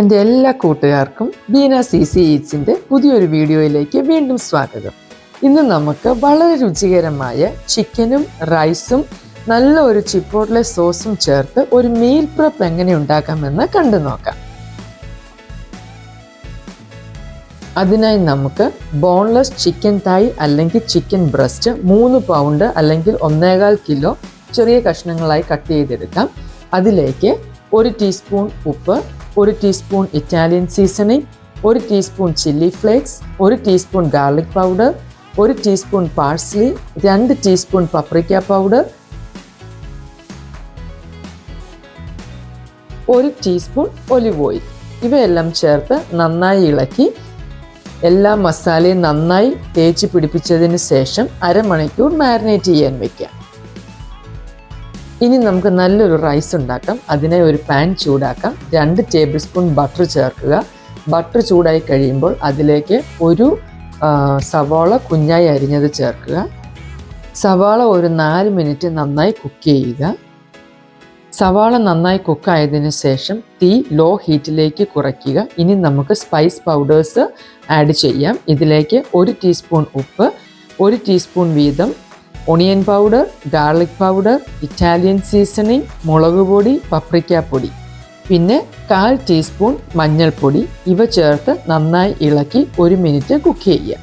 എന്റെ എല്ലാ കൂട്ടുകാർക്കും ബീന സി സി ഈറ്റ്സിന്റെ പുതിയൊരു വീഡിയോയിലേക്ക് വീണ്ടും സ്വാഗതം. ഇന്ന് നമുക്ക് വളരെ രുചികരമായ ചിക്കനും റൈസും നല്ല ഒരു ചിപ്പോട്ട്ലെ സോസും ചേർത്ത് ഒരു മീൽ പ്രപ്പ് എങ്ങനെ ഉണ്ടാക്കാമെന്ന് കണ്ടു നോക്കാം. അതിനായി നമുക്ക് ബോൺലെസ് ചിക്കൻ തായ് അല്ലെങ്കിൽ ചിക്കൻ ബ്രസ്റ്റ് മൂന്ന് പൗണ്ട് അല്ലെങ്കിൽ ഒന്നേകാൽ കിലോ ചെറിയ കഷ്ണങ്ങളായി കട്ട് ചെയ്തെടുക്കാം. അതിലേക്ക് ഒരു ടീസ്പൂൺ ഉപ്പ് ഒരു ടീസ്പൂൺ ഇറ്റാലിയൻ സീസണിങ് ഒരു ടീസ്പൂൺ ചില്ലി ഫ്ലേക്സ് ഒരു ടീസ്പൂൺ ഗാർലിക് പൗഡർ ഒരു ടീസ്പൂൺ പാഴ്സ്ലി രണ്ട് ടീസ്പൂൺ പപ്രിക്ക പൗഡർ ഒരു ടീസ്പൂൺ ഒലിവ് ഓയിൽ ഇവയെല്ലാം ചേർത്ത് നന്നായി ഇളക്കി എല്ലാ മസാലയും നന്നായി തേച്ച് പിടിപ്പിച്ചതിന് ശേഷം അരമണിക്കൂർ മാരിനേറ്റ് ചെയ്യാൻ വെക്കാം. ഇനി നമുക്ക് നല്ലൊരു റൈസ് ഉണ്ടാക്കാം. അതിനെ ഒരു പാൻ ചൂടാക്കാം. രണ്ട് ടേബിൾ സ്പൂൺ ബട്ടർ ചേർക്കുക. ബട്ടർ ചൂടായി കഴിയുമ്പോൾ അതിലേക്ക് ഒരു സവാള കുഞ്ഞായി അരിഞ്ഞത് ചേർക്കുക. സവാള ഒരു നാല് മിനിറ്റ് നന്നായി കുക്ക് ചെയ്യുക. സവാള നന്നായി കുക്കായതിന് ശേഷം തീ ലോ ഹീറ്റിലേക്ക് കുറയ്ക്കുക. ഇനി നമുക്ക് സ്പൈസ് പൗഡേഴ്സ് ആഡ് ചെയ്യാം. ഇതിലേക്ക് ഒരു ടീസ്പൂൺ ഉപ്പ് ഒരു ടീസ്പൂൺ വീതം onion powder garlic powder Italian seasoning മുളക് പൊടി പപ്രിക്ക പൊടി. പിന്നെ കാൽ ടീസ്പൂൺ മഞ്ഞൾപ്പൊടി. ഇവ ചേർത്ത് നന്നായി ഇളക്കി ഒരു മിനിറ്റ് കുക്ക് ചെയ്യുക.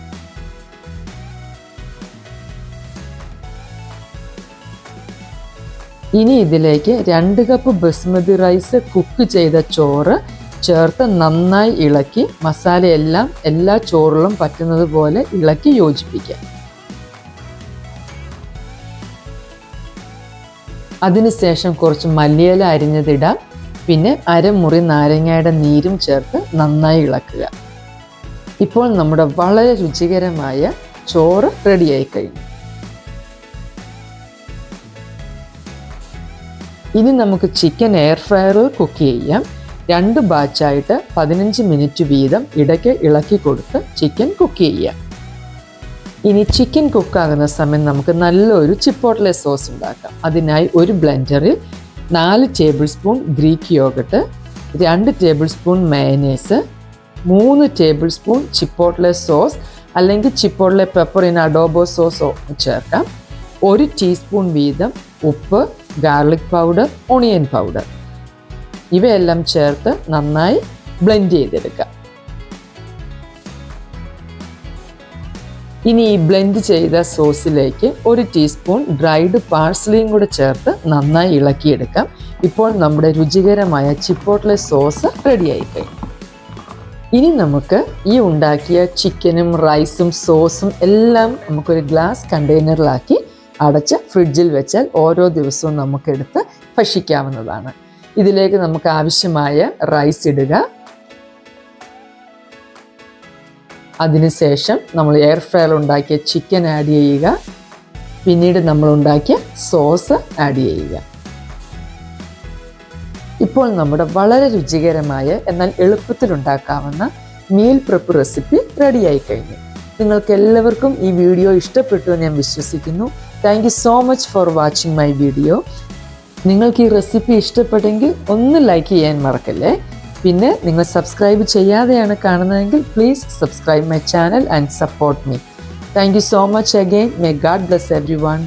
ഇനി ഇതിലേക്ക് രണ്ട് കപ്പ് ബസ്മതി റൈസ് കുക്ക് ചെയ്ത ചോറ് ചേർത്ത് നന്നായി ഇളക്കി മസാലയെല്ലാം എല്ലാ ചോറിലും പറ്റുന്നത് പോലെ ഇളക്കി യോജിപ്പിക്കാം അതിനുശേഷം കുറച്ച് മല്ലിയില അരിഞ്ഞതിടാം. പിന്നെ അരമുറി നാരങ്ങയുടെ നീരും ചേർത്ത് നന്നായി ഇളക്കുക. ഇപ്പോൾ നമ്മുടെ വളരെ രുചികരമായ ചോറ് റെഡിയായി കഴിഞ്ഞു. ഇനി നമുക്ക് ചിക്കൻ എയർ ഫ്രയറിൽ കുക്ക് ചെയ്യാം. രണ്ട് ബാച്ചായിട്ട് പതിനഞ്ച് മിനിറ്റ് വീതം ഇടയ്ക്ക് ഇളക്കി കൊടുത്ത് ചിക്കൻ കുക്ക് ചെയ്യാം. ഇനി ചിക്കൻ കുക്കാകുന്ന സമയം നമുക്ക് നല്ലൊരു ചിപ്പോട്ട്ലെ സോസ് ഉണ്ടാക്കാം. അതിനായി ഒരു ബ്ലെൻഡറിൽ നാല് ടേബിൾ സ്പൂൺ ഗ്രീക്ക് യോഗട്ട് രണ്ട് ടേബിൾ സ്പൂൺ മയനേസ് മൂന്ന് ടേബിൾ സ്പൂൺ ചിപ്പോട്ട്ലെ സോസ് അല്ലെങ്കിൽ ചിപ്പോട്ട്ലെ പെപ്പർ ഇൻ അഡോബോ സോസോ ചേർക്കാം. ഒരു ടീസ്പൂൺ വീതം ഉപ്പ് ഗാർലിക് പൗഡർ ഒണിയൻ പൗഡർ ഇവയെല്ലാം ചേർത്ത് നന്നായി ബ്ലെൻഡ് ചെയ്തെടുക്കാം. ഇനി ഈ ബ്ലെൻഡ് ചെയ്ത സോസിലേക്ക് ഒരു ടീസ്പൂൺ ഡ്രൈഡ് പാഴ്സലിയും കൂടെ ചേർത്ത് നന്നായി ഇളക്കിയെടുക്കാം. ഇപ്പോൾ നമ്മുടെ രുചികരമായ ചിപ്പോട്ട്ലെ സോസ് റെഡിയായി കഴിഞ്ഞു ഇനി നമുക്ക് ഈ ഉണ്ടാക്കിയ ചിക്കനും റൈസും സോസും എല്ലാം നമുക്കൊരു ഗ്ലാസ് കണ്ടെയ്നറിലാക്കി അടച്ച് ഫ്രിഡ്ജിൽ വെച്ചാൽ ഓരോ ദിവസവും നമുക്കെടുത്ത് ഭക്ഷിക്കാവുന്നതാണ്. ഇതിലേക്ക് നമുക്ക് ആവശ്യമായ റൈസ് ഇടുക. അതിനുശേഷം നമ്മൾ എയർ ഫ്രയർ ഉണ്ടാക്കിയ ചിക്കൻ ആഡ് ചെയ്യുക. പിന്നീട് നമ്മൾ ഉണ്ടാക്കിയ സോസ് ആഡ് ചെയ്യുക. ഇപ്പോൾ നമ്മുടെ വളരെ രുചികരമായ എന്നാൽ എളുപ്പത്തിൽ ഉണ്ടാക്കാവുന്ന മീൽ പ്രപ്പ് റെസിപ്പി റെഡിയായി കഴിഞ്ഞു. നിങ്ങൾക്ക് എല്ലാവർക്കും ഈ വീഡിയോ ഇഷ്ടപ്പെട്ടു എന്ന് ഞാൻ വിശ്വസിക്കുന്നു. Thank so much for watching my video നിങ്ങൾക്ക് ഈ റെസിപ്പി ഇഷ്ടപ്പെട്ടെങ്കിൽ ഒന്ന് ലൈക്ക് ചെയ്യാൻ മറക്കല്ലേ? പിന്നെ നിങ്ങൾ സബ്സ്ക്രൈബ് ചെയ്യാതെയാണ് കാണുന്നതെങ്കിൽ please subscribe my channel and support me thank you so much again may God bless everyone